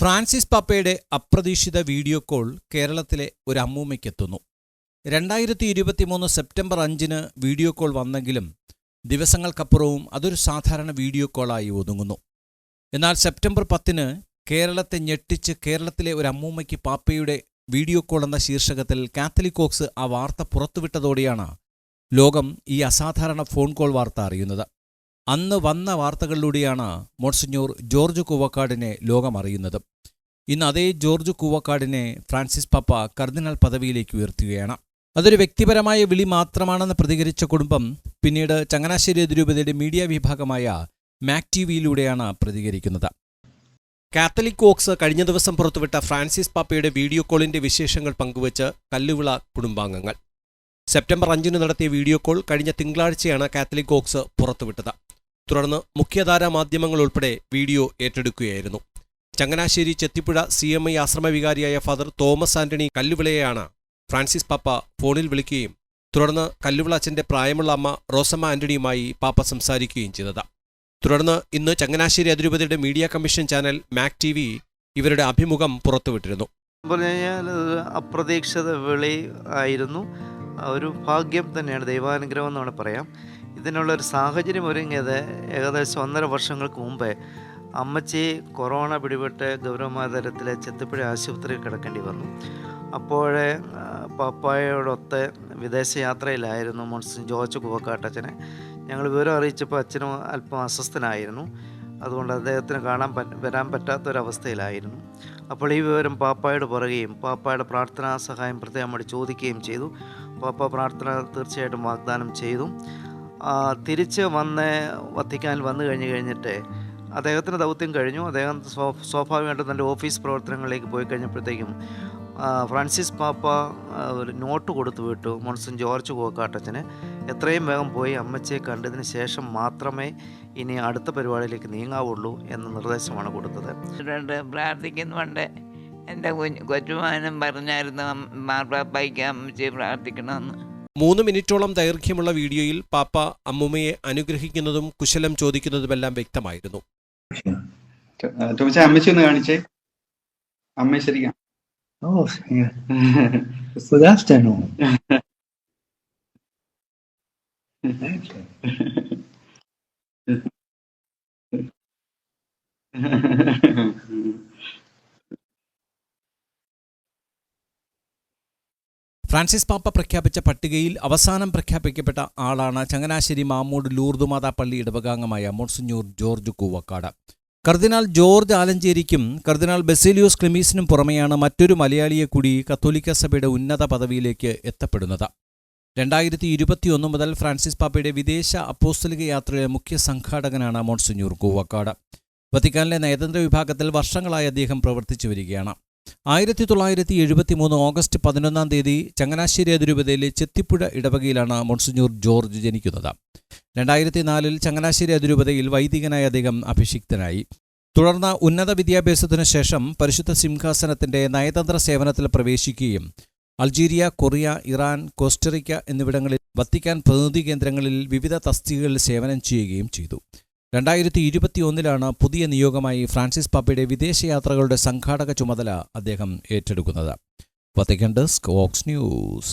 Francis പാപ്പയുടെ അപ്രതീക്ഷിത video call കേരളത്തിലെ ഒരു അമ്മൂമ്മയ്ക്കെത്തുന്നു രണ്ടായിരത്തി ഇരുപത്തിമൂന്ന് സെപ്റ്റംബർ അഞ്ചിന് വീഡിയോ കോൾ വന്നെങ്കിലും ദിവസങ്ങൾക്കപ്പുറവും അതൊരു സാധാരണ വീഡിയോ കോളായി ഒതുങ്ങുന്നു. എന്നാൽ സെപ്റ്റംബർ പത്തിന് കേരളത്തെ ഞെട്ടിച്ച് കേരളത്തിലെ ഒരു അമ്മൂമ്മയ്ക്ക് പാപ്പയുടെ വീഡിയോ കോൾ എന്ന ശീർഷകത്തിൽ കാത്തലിക്കോക്സ് ആ വാർത്ത പുറത്തുവിട്ടതോടെയാണ് ലോകം ഈ അസാധാരണ ഫോൺ കോൾ വാർത്ത അറിയുന്നത്. അന്ന് വന്ന വാർത്തകളിലൂടെയാണ് മോൺസിഞ്ഞൂർ ജോർജ് കുവക്കാടിനെ ലോകം അറിയുന്നത് ഇന്ന് അതേ ജോർജ് കൂവക്കാടിനെ ഫ്രാൻസിസ് പപ്പ കർദിനാൾ പദവിയിലേക്ക് ഉയർത്തുകയാണ്. അതൊരു വ്യക്തിപരമായ വിളി മാത്രമാണെന്ന് പ്രതികരിച്ച കുടുംബം പിന്നീട് ചങ്ങനാശ്ശേരി അതിരൂപതയുടെ മീഡിയ വിഭാഗമായ മാക് ടി വിയിലൂടെയാണ് പ്രതികരിക്കുന്നത്. കാത്തലിക് വോക്സ് കഴിഞ്ഞ ദിവസം പുറത്തുവിട്ട ഫ്രാൻസിസ് പാപ്പയുടെ വീഡിയോ കോളിന്റെ വിശേഷങ്ങൾ പങ്കുവച്ച് കല്ലുവിള കുടുംബാംഗങ്ങൾ. സെപ്റ്റംബർ അഞ്ചിന് നടത്തിയ വീഡിയോ കോൾ കഴിഞ്ഞ തിങ്കളാഴ്ചയാണ് കാത്തലിക് വോക്സ് പുറത്തുവിട്ടത്. തുടർന്ന് മുഖ്യധാരാ മാധ്യമങ്ങൾ ഉൾപ്പെടെ video ഏറ്റെടുക്കുകയായിരുന്നു. Changanassery Chethipuzha C M I ആശ്രമവികാരിയായ father Thomas Antony കല്ലുവിളയെയാണ് ഫ്രാൻസിസ് പാപ്പ ഫോണിൽ വിളിക്കുകയും തുടർന്ന് കല്ലുവിള അച്ഛന്റെ പ്രായമുള്ള അമ്മ റോസമ്മ ആന്റണിയുമായി പാപ്പ സംസാരിക്കുകയും ചെയ്തത്. തുടർന്ന് ഇന്ന് ചങ്ങനാശ്ശേരി അതിരൂപതയുടെ media commission channel Mac T V ഇവരുടെ അഭിമുഖം പുറത്തുവിട്ടിരുന്നു. അപ്രതീക്ഷിത വിളി ആയിരുന്നു. ഒരു ഭാഗ്യം തന്നെയാണ് ദൈവാനുഗ്രഹം എന്ന് പറയാം. ഇതിനുള്ള ഒരു സാഹചര്യം ഒരുങ്ങിയത് ഏകദേശം ഒന്നര വർഷങ്ങൾക്ക് മുമ്പേ. അമ്മച്ചി കൊറോണ പിടിപെട്ട് ഗൗരവമായ തരത്തിൽ ചെത്തിപ്പുഴ ആശുപത്രിയിൽ കിടക്കേണ്ടി വന്നു. അപ്പോഴേ പപ്പായയോടൊത്ത് വിദേശയാത്രയിലായിരുന്നു മോൺസിൻ ജോർജ് കുവക്കാട്ടച്ഛനെ. ഞങ്ങൾ വിവരം അറിയിച്ചപ്പോൾ അച്ഛനും അല്പം അസ്വസ്ഥനായിരുന്നു. അതുകൊണ്ട് അദ്ദേഹത്തിന് കാണാൻ വരാൻ പറ്റാത്തൊരവസ്ഥയിലായിരുന്നു. അപ്പോൾ ഈ വിവരം പാപ്പായോട് പറയുകയും പാപ്പായുടെ പ്രാർത്ഥനാ സഹായം പ്രത്യേകമായിട്ട് ചോദിക്കുകയും ചെയ്തു. പാപ്പ പ്രാർത്ഥന തീർച്ചയായിട്ടും വാഗ്ദാനം ചെയ്തു. തിരിച്ച് വന്ന് വത്തിക്കാനിൽ വന്നു കഴിഞ്ഞ് കഴിഞ്ഞിട്ട് അദ്ദേഹത്തിന്റെ ദൗത്യം കഴിഞ്ഞു. അദ്ദേഹം സ്വ- സ്വാഭാവികമായിട്ടും തന്റെ ഓഫീസ് പ്രവർത്തനങ്ങളിലേക്ക് പോയി കഴിഞ്ഞപ്പോഴത്തേക്കും ഫ്രാൻസിസ് പാപ്പ ഒരു നോട്ട് കൊടുത്തു വിട്ടു മോൺസൺ ജോർജ് കോക്കാട്ടച്ചന് എത്രയും വേഗം പോയി അമ്മച്ചയെ കണ്ടതിന് ശേഷം മാത്രമേ ഇനി അടുത്ത പരിപാടിയിലേക്ക് നീങ്ങാവുള്ളൂ എന്ന നിർദ്ദേശമാണ് കൊടുത്തത്. പ്രാർത്ഥിക്കുന്നുണ്ട് എന്റെ കുഞ്ഞ് കൊച്ചുമാനും പറഞ്ഞായിരുന്നു മാർപ്പാപ്പയ്ക്ക് അമ്മച്ചയെ പ്രാർത്ഥിക്കണമെന്ന്. മൂന്ന് മിനിറ്റോളം ദൈർഘ്യമുള്ള വീഡിയോയിൽ പാപ്പ അമ്മുമ്മയെ അനുഗ്രഹിക്കുന്നതും കുശലം ചോദിക്കുന്നതുമെല്ലാം വ്യക്തമായിരുന്നു. ടോമിച്ചാ അമ്മച്ചി ഒന്ന് കാണിച്ചേ. അമ്മ ശരിക്കാം. Oh, yeah. ഫ്രാൻസിസ് പാപ്പ പ്രഖ്യാപിച്ച പട്ടികയിൽ അവസാനം പ്രഖ്യാപിക്കപ്പെട്ട ആളാണ് ചങ്ങനാശ്ശേരി മാമൂട് ലൂർദുമാതാ പള്ളി ഇടവകാംഗമായ മോൺസിഞ്ഞൂർ ജോർജ് കൂവക്കാട്. കർദിനാൾ ജോർജ് ആലഞ്ചേരിക്കും കർദിനാൾ ബെസിലിയോസ് ക്ലിമീസിനും പുറമെയാണ് മറ്റൊരു മലയാളിയെ കൂടി കത്തോലിക്ക സഭയുടെ ഉന്നത പദവിയിലേക്ക് എത്തപ്പെടുന്നത്. രണ്ടായിരത്തി ഇരുപത്തിയൊന്ന് മുതൽ ഫ്രാൻസിസ് പാപ്പയുടെ വിദേശ അപ്പോസ്തലിക യാത്രയുടെ മുഖ്യ സംഘാടകനാണ് മോൺസിഞ്ഞൂർ കൂവക്കാട്. വത്തിക്കാനിലെ നയതന്ത്ര വിഭാഗത്തിൽ വർഷങ്ങളായി അദ്ദേഹം പ്രവർത്തിച്ചു വരികയാണ്. ആയിരത്തി തൊള്ളായിരത്തി എഴുപത്തി മൂന്ന് ഓഗസ്റ്റ് പതിനൊന്നാം തീയതി ചങ്ങനാശ്ശേരി അതിരൂപതയിലെ ചെത്തിപ്പുഴ ഇടവകയിലാണ് മൊൺസുഞ്ഞൂർ ജോർജ് ജനിക്കുന്നത്. രണ്ടായിരത്തി നാലിൽ ചങ്ങനാശ്ശേരി അതിരൂപതയിൽ വൈദികനായി അദ്ദേഹം അഭിഷിക്തനായി. തുടർന്ന് ഉന്നത വിദ്യാഭ്യാസത്തിനു ശേഷം പരിശുദ്ധ സിംഹാസനത്തിന്റെ നയതന്ത്ര സേവനത്തിൽ പ്രവേശിക്കുകയും Algeria Korea Iran Costa Rica എന്നിവിടങ്ങളിൽ വത്തിക്കാൻ പ്രതിനിധി കേന്ദ്രങ്ങളിൽ വിവിധ തസ്തികകളിൽ സേവനം ചെയ്യുകയും ചെയ്തു. രണ്ടായിരത്തി ഇരുപത്തിയൊന്നിലാണ് പുതിയ നിയോഗമായി ഫ്രാൻസിസ് പാപ്പയുടെ വിദേശയാത്രകളുടെ സംഘാടക ചുമതല അദ്ദേഹം ഏറ്റെടുക്കുന്നത്. Vatican desk Vox news.